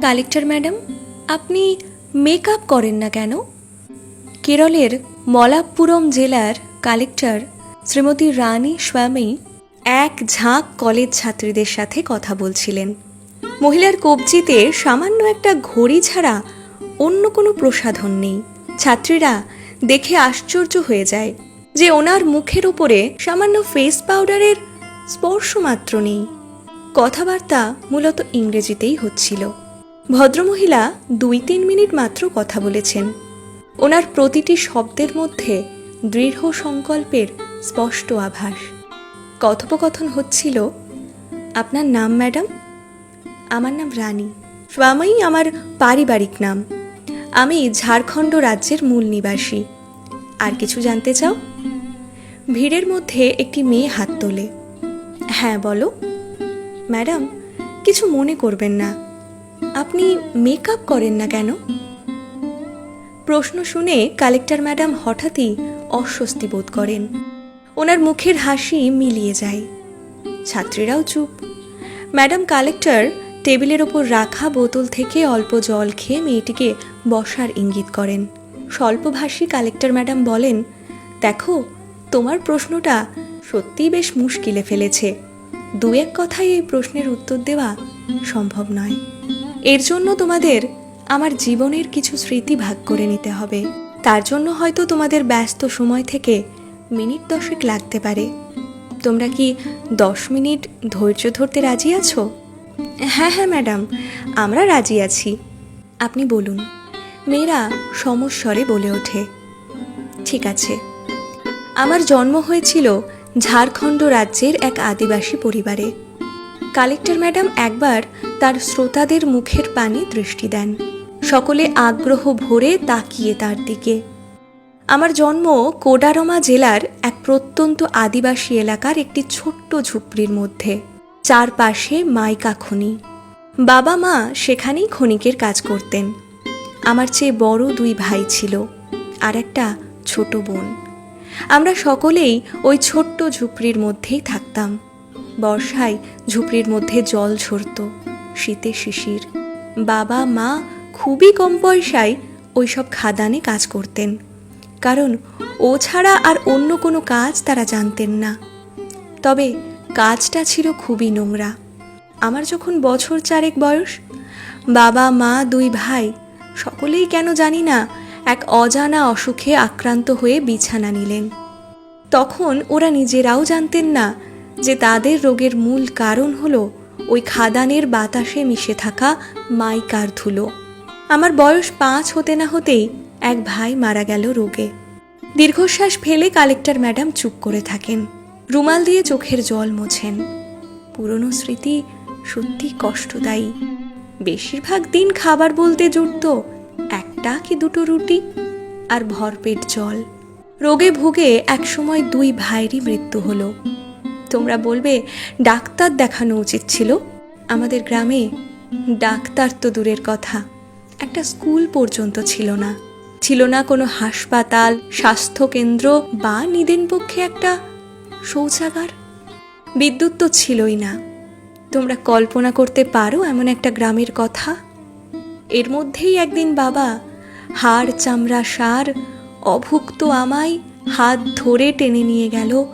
Collector madam, আপনি makeup করেন না কেন? কেরলের মলাপ্পুরম জেলার কালেক্টর শ্রীমতী রানী স্বামী এক ঝাঁক কলেজ ছাত্রীদের সাথে কথা বলছিলেন। মহিলার কবজিতে সামান্য একটা ঘড়ি ছাড়া অন্য কোনো প্রসাধন নেই। ছাত্রীরা দেখে আশ্চর্য হয়ে যায় যে ওনার মুখের উপরে সামান্য ফেস পাউডারের স্পর্শ মাত্র নেই। কথাবার্তা মূলত ইংরেজিতেই হচ্ছিল। ভদ্রমহিলা দুই তিন মিনিট মাত্র কথা বলেছেন। ওনার প্রতিটি শব্দের মধ্যে দৃঢ় সংকল্পের স্পষ্ট আভাস। কথোপকথন হচ্ছিল, আপনার নাম, ম্যাডাম? আমার নাম রানী। স্বামী, আমার পারিবারিক নাম। আমি ঝাড়খণ্ড রাজ্যের মূল নিবাসী। আর কিছু জানতে চাও? ভিড়ের মধ্যে একটি মেয়ে হাত তোলে। হ্যাঁ বলো। ম্যাডাম, কিছু মনে করবেন না। আপনি মেকআপ করেন না কেন? প্রশ্ন শুনে কালেক্টর ম্যাডাম হঠাৎই অস্বস্তি বোধ করেন। ওনার মুখের হাসি মিলিয়ে যায়। ছাত্রীরাও চুপ। ম্যাডাম কালেক্টর টেবিলের ওপর রাখা বোতল থেকে অল্প জল খেয়ে মেয়েটিকে বসার ইঙ্গিত করেন। স্বল্পভাষী কালেক্টর ম্যাডাম বলেন, দেখো, তোমার প্রশ্নটা সত্যিই বেশ মুশকিলে ফেলেছে। দু এক কথায় এই প্রশ্নের উত্তর দেওয়া সম্ভব নয়। এর জন্য তোমাদের আমার জীবনের কিছু স্মৃতি ভাগ করে নিতে হবে। তার জন্য হয়তো তোমাদের ব্যস্ত সময় থেকে মিনিট দশেক লাগতে পারে। তোমরা কি দশ মিনিট ধৈর্য ধরতে রাজি আছো? হ্যাঁ হ্যাঁ ম্যাডাম, আমরা রাজি আছি। আপনি বলুন, মেয়েরা সমস্বরে বলে ওঠে। ঠিক আছে, আমার জন্ম হয়েছিল ঝাড়খণ্ড রাজ্যের এক আদিবাসী পরিবারে। কালেক্টর ম্যাডাম একবার তার শ্রোতাদের মুখের পানে দৃষ্টি দেন। সকলে আগ্রহ ভরে তাকিয়ে তার দিকে। আমার জন্ম কোডারমা জেলার এক প্রত্যন্ত আদিবাসী এলাকার একটি ছোট্ট ঝুপড়ির মধ্যে, চারপাশে মাইকা খনি। বাবা মা সেখানেই খনিকের কাজ করতেন। আমার চেয়ে বড় দুই ভাই ছিল আর একটা ছোট বোন। আমরা সকলেই ওই ছোট্ট ঝুপড়ির মধ্যেই থাকতাম। বর্ষায় ঝুপড়ির মধ্যে জল ঝরত, শীতে শিশির। বাবা, মা খুবই কম পয়সায় ওইসব খাদানে কাজ করতেন। কারণ ও ছাড়া আর অন্য কোনো কাজ তারা জানতেন না। তবে কাজটা ছিল খুবই নোংরা। আমার যখন বছর চারেক বয়স, বাবা, মা, দুই ভাই সকলেই কেন জানি না এক অজানা অসুখে আক্রান্ত হয়ে বিছানা নিলেন। তখন ওরা নিজেরাও জানতেন না যে তাদের রোগের মূল কারণ হলো ওই খাদানের বাতাসে মিশে থাকা মাইকার ধুলো। আমার বয়স পাঁচ হতে না হতেই এক ভাই মারা গেল রোগে। দীর্ঘশ্বাস ফেলে কালেক্টর ম্যাডাম চুপ করে থাকেন। রুমাল দিয়ে চোখের জল মোছেন। পুরনো স্মৃতি সত্যি কষ্টদায়ী। বেশিরভাগ দিন খাবার বলতে জুটত একটা কি দুটো রুটি আর ভরপেট জল। রোগে ভুগে একসময় দুই ভাইয়েরই মৃত্যু হলো। তোমরা বলবে, ডাক্তার দেখানো উচিত ছিল। আমাদের গ্রামে ডাক্তার তো দূরের কথা। একটা স্কুল পর্যন্ত ছিল না। ছিল না কোনো হাসপাতাল, স্বাস্থ্যকেন্দ্র বা নিদেন পক্ষে একটা শৌচাগার। বিদ্যুৎ তো ছিলই না। তোমরা কল্পনা করতে পারো এমন একটা গ্রামের কথা? এর মধ্যেই একদিন বাবা হাড় চামড়া সার অভুক্ত আমায় হাত ধরে টেনে নিয়ে গেল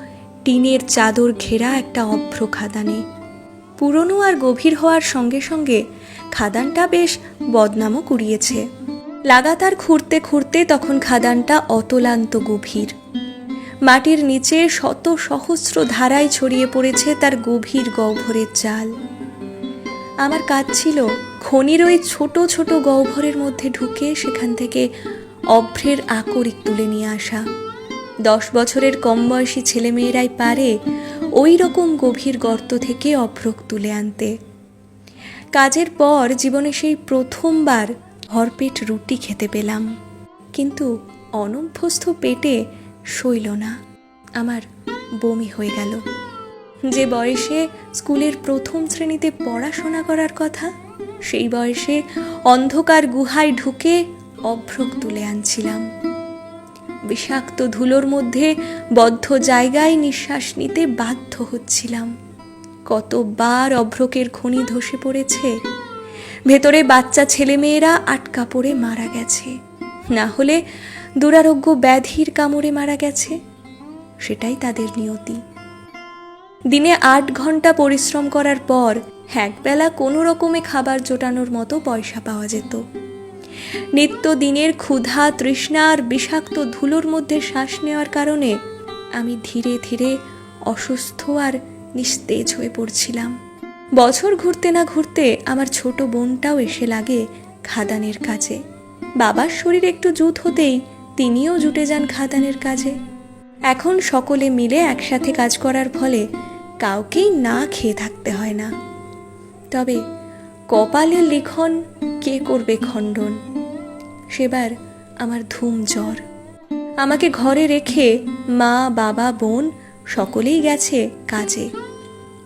টিনের চাদর ঘেরা একটা অভ্র খাদানে। পুরনো আর গভীর হওয়ার সঙ্গে সঙ্গে খাদানটা বেশ বদনামও কুড়িয়েছে। লাগাতার খুঁড়তে খুঁড়তে তখন খাদানটা অতলান্ত গভীর। মাটির নিচে শত সহস্র ধারায় ছড়িয়ে পড়েছে তার গভীর গহ্বরের চাল আমার কাজ ছিল খনির ওই ছোট ছোট গহ্বরের মধ্যে ঢুকে সেখান থেকে অভ্রের আকরিক তুলে নিয়ে আসা। দশ বছরের কম বয়সী ছেলেমেয়েরাই পারে ওই রকম গভীর গর্ত থেকে অভ্রক তুলে আনতে। কাজের পর জীবনে সেই প্রথমবার ভরপেট রুটি খেতে পেলাম। কিন্তু অনভ্যস্ত পেটে সইল না, আমার বমি হয়ে গেল। যে বয়সে স্কুলের প্রথম শ্রেণীতে পড়াশোনা করার কথা, সেই বয়সে অন্ধকার গুহায় ঢুকে অভ্রক তুলে আনছিলাম। বিষাক্ত ধুলোর মধ্যে বদ্ধ জায়গায় নিঃশ্বাস নিতে বাধ্য হচ্ছিলাম। কতবার অভ্রকের খনি ধসে পড়েছে। ভেতরে বাচ্চা ছেলেমেয়েরা আটকা পড়ে মারা গেছে। না হলে দুরারোগ্য ব্যাধির কামড়ে মারা গেছে। সেটাই তাদের নিয়তি। দিনে আট ঘণ্টা পরিশ্রম করার পর একবেলা কোনো রকমে খাবার জোটানোর মতো পয়সা পাওয়া যেত। নিত্য দিনের ক্ষুধা তৃষ্ণার বিষাক্ত ধুলোর মধ্যে শ্বাস নেওয়ার কারণে আমি ধীরে ধীরে অসুস্থ আর নিস্তেজ হয়ে পড়ছিলাম। বছর ঘুরতে না ঘুরতে আমার ছোট বোনটাও এসে লাগে খাদানের কাজে। বাবার শরীর একটু জুত হতেই তিনিও জুটে যান খাদানের কাজে। এখন সকলে মিলে একসাথে কাজ করার ফলে কাউকেই না খেয়ে থাকতে হয় না। তবে কপালের লিখন, কে করবে খণ্ডন? সেবার আমার ধুম জ্বর। আমাকে ঘরে রেখে মা, বাবা, বোন সকলেই গেছে কাজে।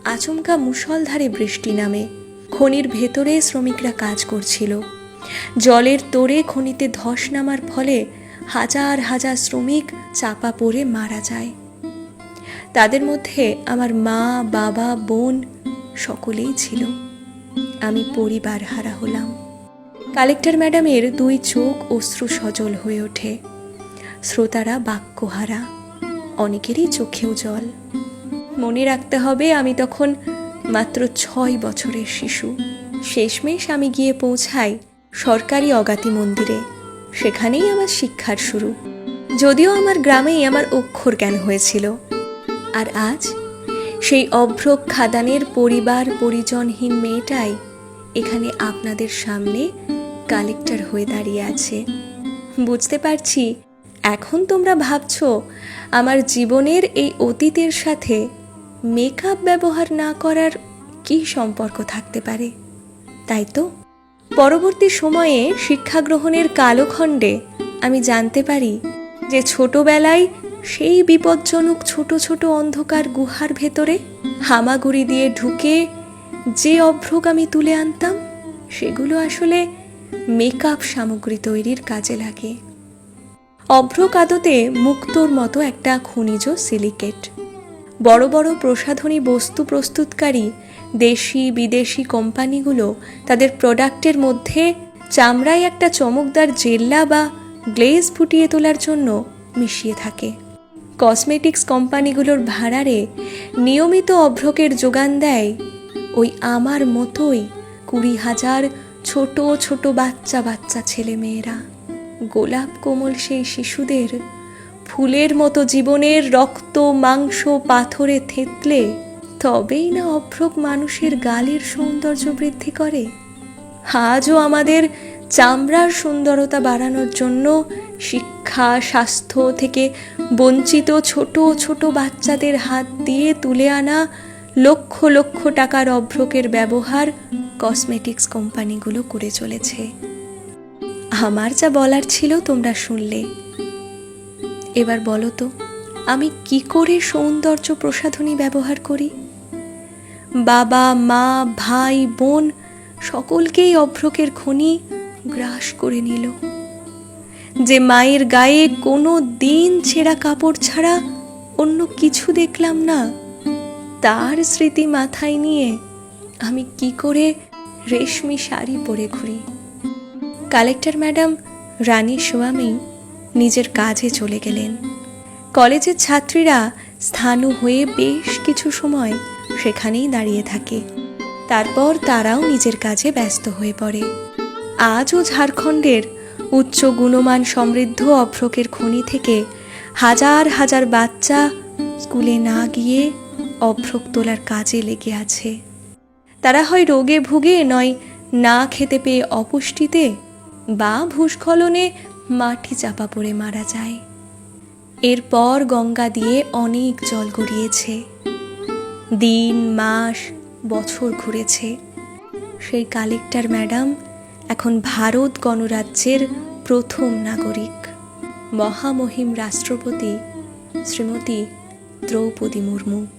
আচমকা মুষলধারে বৃষ্টি নামে। খনির ভেতরে শ্রমিকরা কাজ করছিল। জলের তোড়ে খনিতে ধস নামার ফলে হাজার হাজার শ্রমিক চাপা পড়ে মারা যায়। তাদের মধ্যে আমার মা, বাবা, বোন সকলেই ছিল। আমি পরিবার হারা হলাম। কালেক্টর ম্যাডামের দুই চোখ অশ্রু সজল হয়ে ওঠে। শ্রোতারা বাক্যহারা অনেকেরই চোখেও জল। মনে রাখতে হবে, আমি তখন মাত্র ছয় বছরের শিশু। শেষমেশ আমি গিয়ে পৌঁছাই সরকারি অগাতি মন্দিরে। সেখানেই আমার শিক্ষার শুরু। যদিও আমার গ্রামেই আমার অক্ষর জ্ঞান হয়েছিল। আর আজ সেই অভ্রক খাদানের পরিবার পরিজনহীন মেয়েটাই এখানে আপনাদের সামনে কালেক্টর হয়ে দাঁড়িয়ে আছে। বুঝতে পারছি, এখন তোমরা ভাবছ আমার জীবনের এই অতীতের সাথে মেকআপ ব্যবহার না করার কি সম্পর্ক থাকতে পারে? তাই তো? পরবর্তী সময়ে শিক্ষা গ্রহণের কালখণ্ডে আমি জানতে পারি যে ছোটবেলায় সেই বিপজ্জনক ছোট ছোট অন্ধকার গুহার ভেতরে হামাগুড়ি দিয়ে ঢুকে যে অভ্রক আমি তুলে আনতাম, সেগুলো আসলে মেকআপ সামগ্রী তৈরির কাজে লাগে। অভ্রক আদতে মুক্তোর মতো একটা খনিজ সিলিকেট। বড় বড় প্রসাধনী বস্তু প্রস্তুতকারী দেশি বিদেশি কোম্পানিগুলো তাদের প্রোডাক্টের মধ্যে চামড়ায় একটা চমকদার জেল্লা বা গ্লেজ ফুটিয়ে তোলার জন্য মিশিয়ে থাকে। কসমেটিক্স কোম্পানিগুলোর ভাড়ারে নিয়মিত অভ্রকের যোগান দেয় ওই আমার মতোই কুড়ি হাজার ছোট ছোট বাচ্চা বাচ্চা ছেলে মেয়েরা গোলাপ কোমল সেই শিশুদের ফুলের মতো জীবনের রক্ত, মাংস, পাথরে থেতলে তবেই না অভ্রক মানুষের গালের সৌন্দর্য বৃদ্ধি করে? আজও আমাদের চামড়ার সুন্দরতা বাড়ানোর জন্য শিক্ষা, স্বাস্থ্য থেকে বঞ্চিত ছোট ছোট বাচ্চাদের হাত দিয়ে তুলে আনা লক্ষ লক্ষ টাকার অভ্রকের ব্যবহার কসমেটিক্স কোম্পানিগুলো করে চলেছে। আমার যা বলার ছিল তোমরা শুনলে। এবার বলো তো, আমি কি করে সৌন্দর্য প্রসাধনী ব্যবহার করি? বাবা, মা, ভাই, বোন সকলকেই অভ্রকের খনি গ্রাস করে নিল। যে মায়ের গায়ে কোনো দিন ছেঁড়া কাপড় ছাড়া অন্য কিছু দেখলাম না, তার স্মৃতি মাথায় নিয়ে আমি কি করে রেশমি শাড়ি পরে ঘুরি। কালেক্টর ম্যাডাম রানী সোয়ামী নিজের কাজে চলে গেলেন। কলেজের ছাত্রীরা স্থানু হয়ে বেশ কিছু সময় সেখানেই দাঁড়িয়ে থাকে। তারপর তারাও নিজের কাজে ব্যস্ত হয়ে পড়ে। আজও ঝাড়খণ্ডের উচ্চ গুণমান সমৃদ্ধ অভ্রকের খনি থেকে হাজার হাজার বাচ্চা স্কুলে না গিয়ে অভ্রক তোলার কাজে লেগে আছে। তারা হয় রোগে ভুগে, নয় না খেতে পেয়ে অপুষ্টিতে বা ভূস্খলনে মাটি চাপা পড়ে মারা যায়। এরপর গঙ্গা দিয়ে অনেক জল গড়িয়েছে। দিন, মাস, বছর ঘুরেছে। সেই কালেক্টর ম্যাডাম এখন ভারত গণরাজ্যের প্রথম নাগরিক। মহামহিম রাষ্ট্রপতি শ্রীমতী দ্রৌপদী মুর্মু।